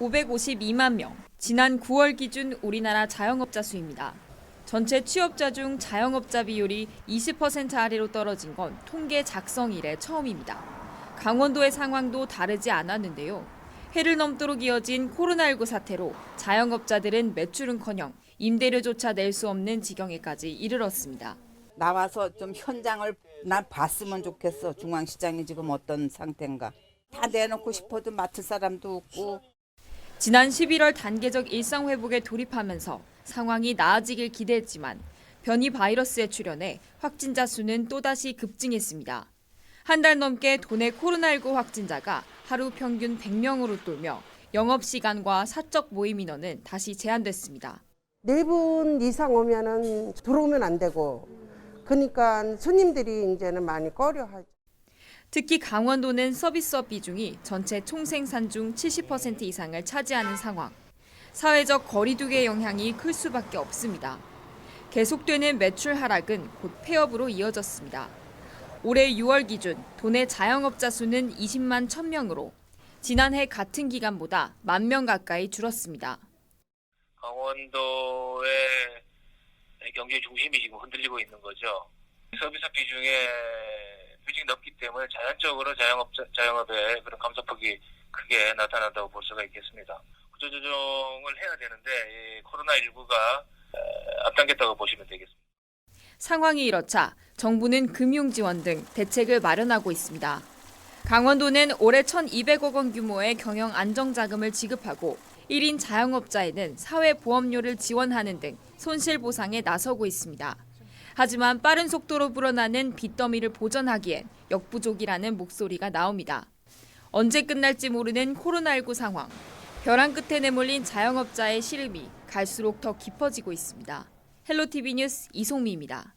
552만 명. 지난 9월 기준 우리나라 자영업자 수입니다. 전체 취업자 중 자영업자 비율이 20% 아래로 떨어진 건 통계 작성 이래 처음입니다. 강원도의 상황도 다르지 않았는데요. 해를 넘도록 이어진 코로나19 사태로 자영업자들은 매출은커녕 임대료조차 낼 수 없는 지경에까지 이르렀습니다. 나와서 좀 현장을 난 봤으면 좋겠어. 중앙시장이 지금 어떤 상태인가. 다 내놓고 싶어도 맡을 사람도 없고 지난 11월 단계적 일상 회복에 돌입하면서 상황이 나아지길 기대했지만 변이 바이러스의 출현에 확진자 수는 또다시 급증했습니다. 한 달 넘게 도내 코로나19 확진자가 하루 평균 100명으로 돌며 영업시간과 사적 모임 인원은 다시 제한됐습니다. 네 분 이상 오면은 들어오면 안 되고 그러니까 손님들이 이제는 많이 꺼려하죠. 특히 강원도는 서비스업 비중이 전체 총생산 중 70% 이상을 차지하는 상황. 사회적 거리두기의 영향이 클 수밖에 없습니다. 계속되는 매출 하락은 곧 폐업으로 이어졌습니다. 올해 6월 기준 도내 자영업자 수는 20만 1000명으로 지난해 같은 기간보다 만명 가까이 줄었습니다. 강원도의 경제 중심이 지금 흔들리고 있는 거죠. 서비스 비중에 비중이 높기 때문에 자연적으로 자영업자, 자영업의 그런 감소폭이 크게 나타난다고 볼 수가 있겠습니다. 구조조정을 해야 되는데 이 코로나19가 앞당겼다고 보시면 되겠습니다. 상황이 이렇자 정부는 금융 지원 등 대책을 마련하고 있습니다. 강원도는 올해 1,200억 원 규모의 경영 안정 자금을 지급하고 1인 자영업자에는 사회보험료를 지원하는 등 손실 보상에 나서고 있습니다. 하지만 빠른 속도로 불어나는 빚더미를 보전하기엔 역부족이라는 목소리가 나옵니다. 언제 끝날지 모르는 코로나19 상황. 벼랑 끝에 내몰린 자영업자의 시름이 갈수록 더 깊어지고 있습니다. 헬로티비 뉴스 이송미입니다.